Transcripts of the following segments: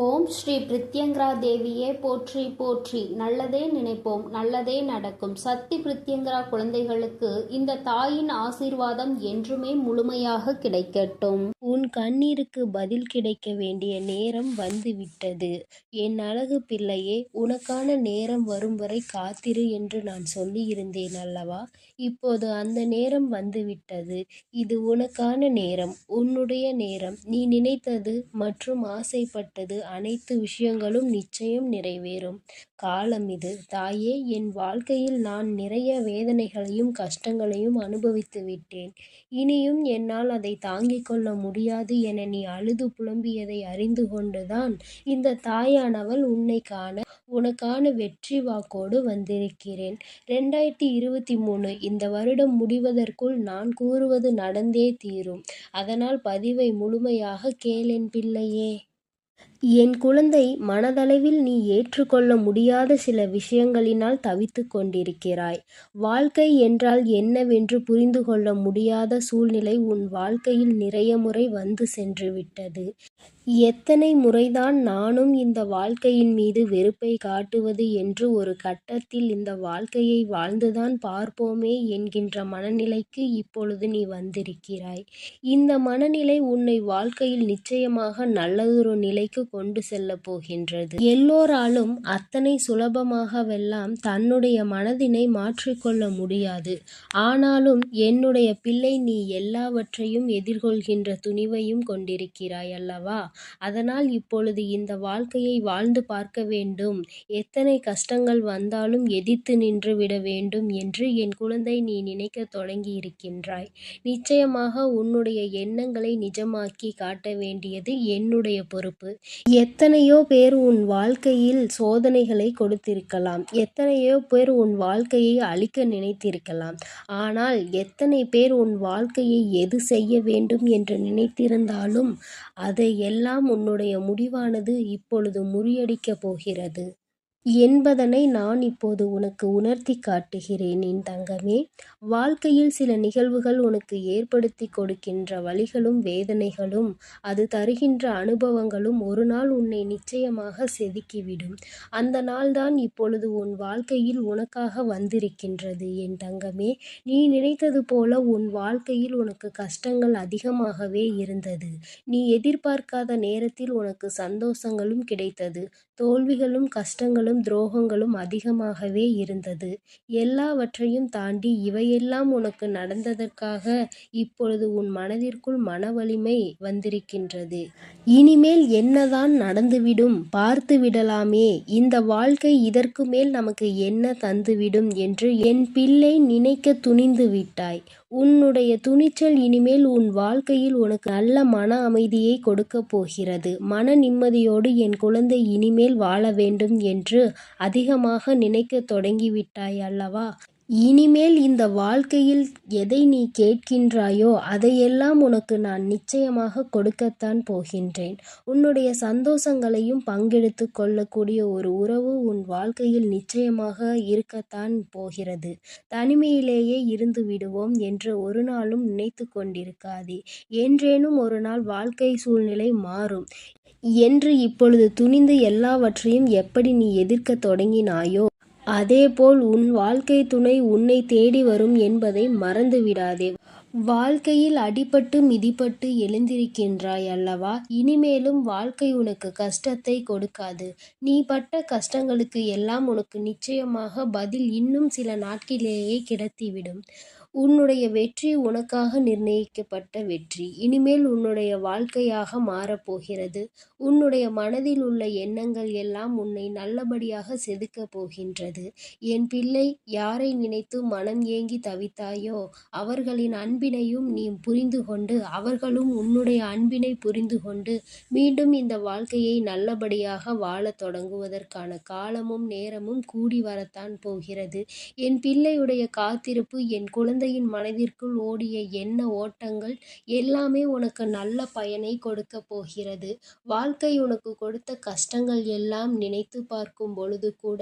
ஓம் ஸ்ரீ பிரித்யங்கரா தேவியே போற்றி போற்றி. நல்லதே நினைப்போம் நல்லதே நடக்கும். சக்தி பிரித்யங்கரா குழந்தைகளுக்கு இந்த தாயின் ஆசீர்வாதம் என்றுமே முழுமையாக கிடைக்கட்டும். உன் கண்ணீருக்கு பதில் கிடைக்க வேண்டிய நேரம் வந்துவிட்டது. என் அழகு பிள்ளையே உனக்கான நேரம் வரும் வரை காத்திரு என்று நான் சொல்லியிருந்தேன் அல்லவா? இப்போது அந்த நேரம் வந்துவிட்டது. இது உனக்கான நேரம் உன்னுடைய நேரம். நீ நினைத்தது மற்றும் ஆசைப்பட்டது அனைத்து விஷயங்களும் நிச்சயம் நிறைவேறும். காலம் இது. தாயே என் வாழ்க்கையில் நான் நிறைய வேதனைகளையும் கஷ்டங்களையும் அனுபவித்து விட்டேன். இனியும் என்னால் அதை தாங்கிக் கொள்ள முடியாது என நீ அழுது புலம்பியதை அறிந்து கொண்டுதான் இந்த தாயானவள் உன்னை காண உனக்கான வெற்றி வாக்கோடு வந்திருக்கிறேன். ரெண்டாயிரத்தி இருபத்தி மூணு. இந்த வருடம் முடிவதற்குள் நான் கூறுவது நடந்தே தீரும். அதனால் பதிவை முழுமையாக கேளேன் பிள்ளையே. என் குழந்தை மனதளவில் நீ ஏற்றுக்கொள்ள முடியாத சில விஷயங்களினால் தவித்து கொண்டிருக்கிறாய். வாழ்க்கை என்றால் என்னவென்று புரிந்து கொள்ள முடியாத சூழ்நிலை உன் வாழ்க்கையில் நிறைய முறை வந்து சென்று விட்டது எத்தனை முறைதான் நானும் இந்த வாழ்க்கையின் மீது வெறுப்பை காட்டுவது என்று ஒரு கட்டத்தில் இந்த வாழ்க்கையை வாழ்ந்துதான் பார்ப்போமே என்கின்ற மனநிலைக்கு இப்பொழுது நீ வந்திருக்கிறாய். இந்த மனநிலை உன்னை வாழ்க்கையில் நிச்சயமாக நல்லதொரு நிலைக்கு கொண்டு செல்ல போகின்றது. எல்லோராலும் அத்தனை சுலபமாகவெல்லாம் தன்னுடைய மனதினை மாற்றிக்கொள்ள முடியாது. ஆனாலும் என்னுடைய பிள்ளை நீ எல்லாவற்றையும் எதிர்கொள்கின்ற துணிவையும் கொண்டிருக்கிறாய் அல்லவா? அதனால் இப்பொழுது இந்த வாழ்க்கையை வாழ்ந்து பார்க்க வேண்டும். எத்தனை கஷ்டங்கள் வந்தாலும் எதிர்த்து நின்று விட வேண்டும் என்று என் குழந்தை நீ நினைக்க தொடங்கி இருக்கின்றாய் நிச்சயமாக உன்னுடைய எண்ணங்களை நிஜமாக்கி காட்ட வேண்டியது என்னுடைய பொறுப்பு. எத்தனையோ பேர் உன் வாழ்க்கையில் சோதனைகளை கொடுத்திருக்கலாம். எத்தனையோ பேர் உன் வாழ்க்கையை அழிக்க நினைத்திருக்கலாம். ஆனால் எத்தனை பேர் உன் வாழ்க்கையை எது செய்ய வேண்டும் என்று நினைத்திருந்தாலும் அதை எல்லாம் உன்னுடைய முடிவானது இப்பொழுது முறியடிக்கப் போகிறது. என்பதனை நான் இப்போது உனக்கு உணர்த்தி காட்டுகிறேன் என் தங்கமே. வாழ்க்கையில் சில நிகழ்வுகள் உனக்கு ஏற்படுத்தி கொடுக்கின்ற வழிகளும் வேதனைகளும் அது தருகின்ற அனுபவங்களும் ஒரு நாள் உன்னை நிச்சயமாக செதுக்கிவிடும். அந்த நாள்தான் இப்பொழுது உன் வாழ்க்கையில் உனக்காக வந்திருக்கின்றது என் தங்கமே. நீ நினைத்தது போல உன் வாழ்க்கையில் உனக்கு கஷ்டங்கள் அதிகமாகவே இருந்தது. நீ எதிர்பார்க்காத நேரத்தில் உனக்கு சந்தோஷங்களும் கிடைத்தது. தோல்விகளும் கஷ்டங்களும் துரோகங்களும் அதிகமாகவே இருந்தது. எல்லாவற்றையும் தாண்டி இவையெல்லாம் உனக்கு நடந்ததற்காக இப்பொழுது உன் மனதிற்குள் மன வலிமை வந்திருக்கின்றது. இனிமேல் என்னதான் நடந்துவிடும் பார்த்து விடலாமே. இந்த வாழ்க்கை இதற்கு மேல் நமக்கு என்ன தந்துவிடும் என்று என் பிள்ளை நினைக்க துணிந்து விட்டாய். உன்னுடைய துணிச்சல் இனிமேல் உன் வாழ்க்கையில் உனக்கு நல்ல மன அமைதியை கொடுக்கப் போகிறது. மன நிம்மதியோடு என் குழந்தை இனிமேல் வாழ வேண்டும் என்று அதிகமாக நினைக்கத் தொடங்கிவிட்டாய் அல்லவா? இனிமேல் இந்த வாழ்க்கையில் எதை நீ கேட்கின்றாயோ அதையெல்லாம் உனக்கு நான் நிச்சயமாக கொடுக்கத்தான் போகின்றேன். உன்னுடைய சந்தோஷங்களையும் பங்கெடுத்து கொள்ளக்கூடிய ஒரு உறவு உன் வாழ்க்கையில் நிச்சயமாக இருக்கத்தான் போகிறது. தனிமையிலேயே இருந்து விடுவோம் என்று ஒரு நாளும் நினைத்து கொண்டிருக்காதே. என்றேனும் ஒரு நாள் வாழ்க்கை சூழ்நிலை மாறும். என்று இப்பொழுது துணிந்து எல்லாவற்றையும் எப்படி நீ எதிர்க்க தொடங்கினாயோ அதேபோல் உன் வாழ்க்கை துணை உன்னை தேடி வரும் என்பதை மறந்துவிடாதே. வாழ்க்கையில் அடிபட்டு மிதிப்பட்டு எழுந்திருக்கின்றாய் அல்லவா? இனிமேலும் வாழ்க்கை உனக்கு கஷ்டத்தை கொடுக்காது. நீ பட்ட கஷ்டங்களுக்கு எல்லாம் உனக்கு நிச்சயமாக பதில் இன்னும் சில நாட்களிலேயே கிடைத்துவிடும். உன்னுடைய வெற்றி உனக்காக நிர்ணயிக்கப்பட்ட வெற்றி. இனிமேல் உன்னுடைய வாழ்க்கையாக மாறப்போகிறது உன்னுடைய மனதில் உள்ள எண்ணங்கள் எல்லாம் உன்னை நல்லபடியாக செதுக்கப் போகின்றது. என் பிள்ளை யாரை நினைத்து மனம் ஏங்கி தவித்தாயோ அவர்களின் அன்பினையும் நீ புரிந்து கொண்டு அவர்களும் உன்னுடைய அன்பினை புரிந்து கொண்டு மீண்டும் இந்த வாழ்க்கையை நல்லபடியாக வாழத் தொடங்குவதற்கான காலமும் நேரமும் கூடி வரத்தான் போகிறது. என் பிள்ளையுடைய காத்திருப்பு என் குழந்தை குழந்தையின் மனதிற்குள் ஓடிய எண்ண ஓட்டங்கள் எல்லாமே உனக்கு நல்ல பயனை கொடுக்க போகிறது. வாழ்க்கை உனக்கு கொடுத்த கஷ்டங்கள் எல்லாம் நினைத்து பார்க்கும் பொழுது கூட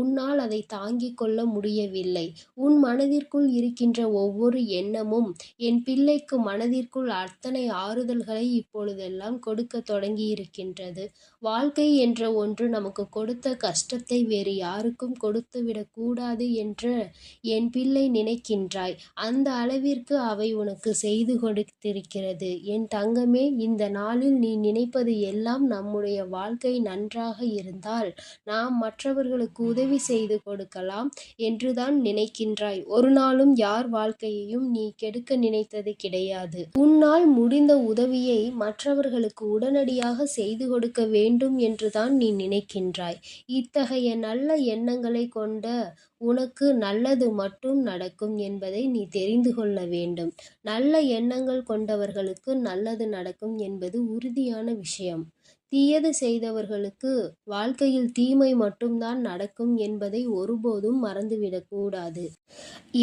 உன்னால் அதை தாங்கிக் கொள்ள முடியவில்லை. உன் மனதிற்குள் இருக்கின்ற ஒவ்வொரு எண்ணமும் என் பிள்ளைக்கு மனதிற்குள் அத்தனை ஆறுதல்களை இப்பொழுதெல்லாம் கொடுக்க தொடங்கி இருக்கின்றது வாழ்க்கை என்ற ஒன்று நமக்கு கொடுத்த கஷ்டத்தை வேறு யாருக்கும் கொடுத்துவிடக்கூடாது என்று என் பிள்ளை நினைக்கின்றாய். அந்த அளவிற்கு அவை உனக்கு செய்து கொடுத்திருக்கிறது. என் தங்கமே இந்த நாளில் நீ நினைப்பது எல்லாம் நம்முடைய வாழ்க்கை நன்றாக இருந்தால் நாம் மற்றவர்களுக்கு உதவி செய்து கொடுக்கலாம் என்றுதான் நினைக்கின்றாய். ஒரு நாளும் யார் வாழ்க்கையையும் நீ கெடுக்க நினைத்தது கிடையாது. உன்னால் முடிந்த உதவியை மற்றவர்களுக்கு உடனடியாக செய்து கொடுக்க வேண்டும் என்றுதான் நீ நினைக்கின்றாய். இத்தகைய நல்ல எண்ணங்களை கொண்ட உனக்கு நல்லது மட்டும் நடக்கும் என்பதை நீ தெரிந்து கொள்ள வேண்டும். நல்ல எண்ணங்கள் கொண்டவர்களுக்கு நல்லது நடக்கும் என்பது உறுதியான விஷயம். தீயது செய்தவர்களுக்கு வாழ்க்கையில் தீமை மட்டும்தான் நடக்கும் என்பதை ஒருபோதும் மறந்துவிடக்கூடாது.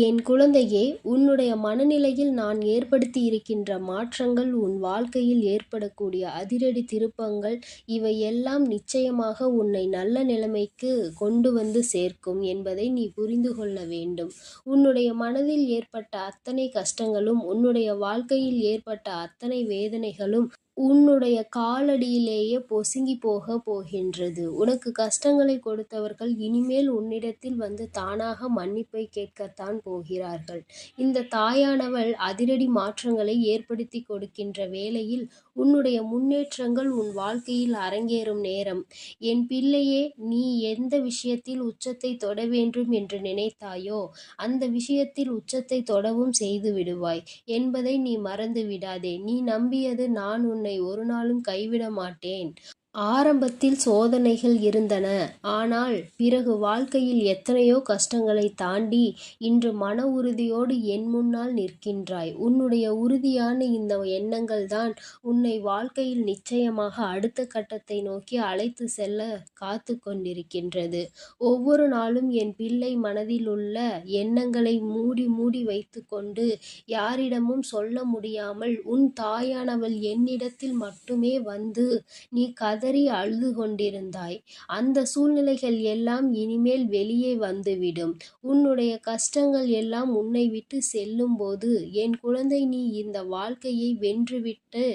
என் குழந்தையே உன்னுடைய மனநிலையில் நான் ஏற்படுத்தி இருக்கின்ற மாற்றங்கள் உன் வாழ்க்கையில் ஏற்படக்கூடிய அதிரடி திருப்பங்கள் இவை எல்லாம் நிச்சயமாக உன்னை நல்ல நிலைமைக்கு கொண்டு வந்து சேர்க்கும் என்பதை நீ புரிந்து கொள்ள வேண்டும். உன்னுடைய மனதில் ஏற்பட்ட அத்தனை கஷ்டங்களும் உன்னுடைய வாழ்க்கையில் ஏற்பட்ட அத்தனை வேதனைகளும் உன்னுடைய காலடியிலேயே பொசுங்கி போக போகின்றது. உனக்கு கஷ்டங்களை கொடுத்தவர்கள் இனிமேல் உன்னிடத்தில் வந்து தானாக மன்னிப்பை கேட்கத்தான் போகிறார்கள். இந்த தாயானவள் அதிரடி மாற்றங்களை ஏற்படுத்தி கொடுக்கின்ற வேளையில் உன்னுடைய முன்னேற்றங்கள் உன் வாழ்க்கையில் அரங்கேறும் நேரம். என் பிள்ளையே நீ எந்த விஷயத்தில் உச்சத்தை தொட வேண்டும் என்று நினைத்தாயோ அந்த விஷயத்தில் உச்சத்தை தொடவும் செய்து விடுவாய். என்பதை நீ மறந்து விடாதே. நீ நம்பியது நான் உன்னை ஒரு நாளும் கைவிட மாட்டேன். ஆரம்பத்தில் சோதனைகள் இருந்தன. ஆனால் பிறகு வாழ்க்கையில் எத்தனையோ கஷ்டங்களை தாண்டி இன்று மன உறுதியோடு என் முன்னால் நிற்கின்றாய். உன்னுடைய உறுதியான இந்த எண்ணங்கள் தான் உன்னை வாழ்க்கையில் நிச்சயமாக அடுத்த கட்டத்தை நோக்கி அழைத்து செல்ல காத்து கொண்டிருக்கின்றது. ஒவ்வொரு நாளும் என் பிள்ளை மனதில் உள்ள எண்ணங்களை மூடி மூடி வைத்துக்கொண்டு யாரிடமும் சொல்ல முடியாமல் உன் தாயானவள் என்னிடத்தில் மட்டுமே வந்து நீ கதறி அழுது கொண்டிருந்தாய் அந்த சூழ்நிலைகள் எல்லாம் இனிமேல் வெளியே வந்துவிடும். உன்னுடைய கஷ்டங்கள் எல்லாம் உன்னை விட்டு செல்லும்போது என் குழந்தை நீ இந்த வாழ்க்கையை வென்றுவிட்டு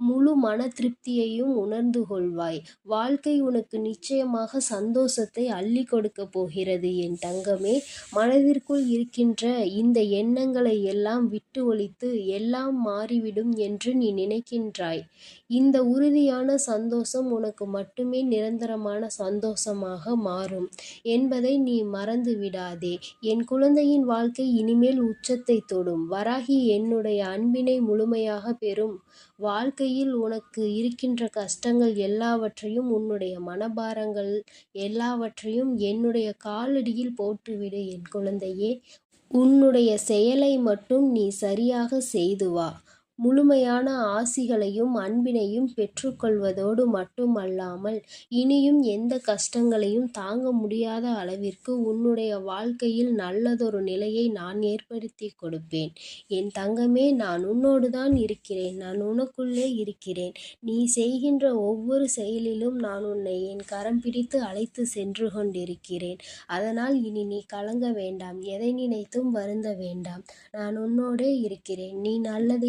முழு மன திருப்தியையும் உணர்ந்து கொள்வாய். வாழ்க்கை உனக்கு நிச்சயமாக சந்தோஷத்தை அள்ளி கொடுக்க போகிறது. என் தங்கமே மனதிற்குள் இருக்கின்ற இந்த எண்ணங்களை எல்லாம் விட்டு ஒழித்து எல்லாம் மாறிவிடும் என்று நீ நினைக்கின்றாய். இந்த உறுதியான சந்தோஷம் உனக்கு மட்டுமே நிரந்தரமான சந்தோஷமாக மாறும் என்பதை நீ மறந்து விடாதே என் குழந்தையின் வாழ்க்கை இனிமேல் உச்சத்தை தொடும். வராகி என்னுடைய அன்பினை முழுமையாக பெறும். வாழ்க்கையில் உனக்கு இருக்கின்ற கஷ்டங்கள் எல்லாவற்றையும் உன்னுடைய மனபாரங்கள் எல்லாவற்றையும் என்னுடைய காலடியில் போட்டுவிடு என் குழந்தையே. உன்னுடைய செயலை மட்டும் நீ சரியாக செய்து வா. முழுமையான ஆசிகளையும் அன்பினையும் பெற்றுக்கொள்வதோடு மட்டுமல்லாமல் இனியும் எந்த கஷ்டங்களையும் தாங்க முடியாத அளவிற்கு உன்னுடைய வாழ்க்கையில் நல்லதொரு நிலையை நான் ஏற்படுத்தி கொடுப்பேன். என் தங்கமே நான் உன்னோடு தான் இருக்கிறேன். நான் உனக்குள்ளே இருக்கிறேன். நீ செய்கின்ற ஒவ்வொரு செயலிலும் நான் உன்னை என் கரம் பிடித்து அழைத்து சென்று கொண்டிருக்கிறேன். அதனால் இனி நீ கலங்க வேண்டாம். எதை நினைத்தும் வருந்த வேண்டாம். நான் உன்னோடே இருக்கிறேன். நீ நல்லதை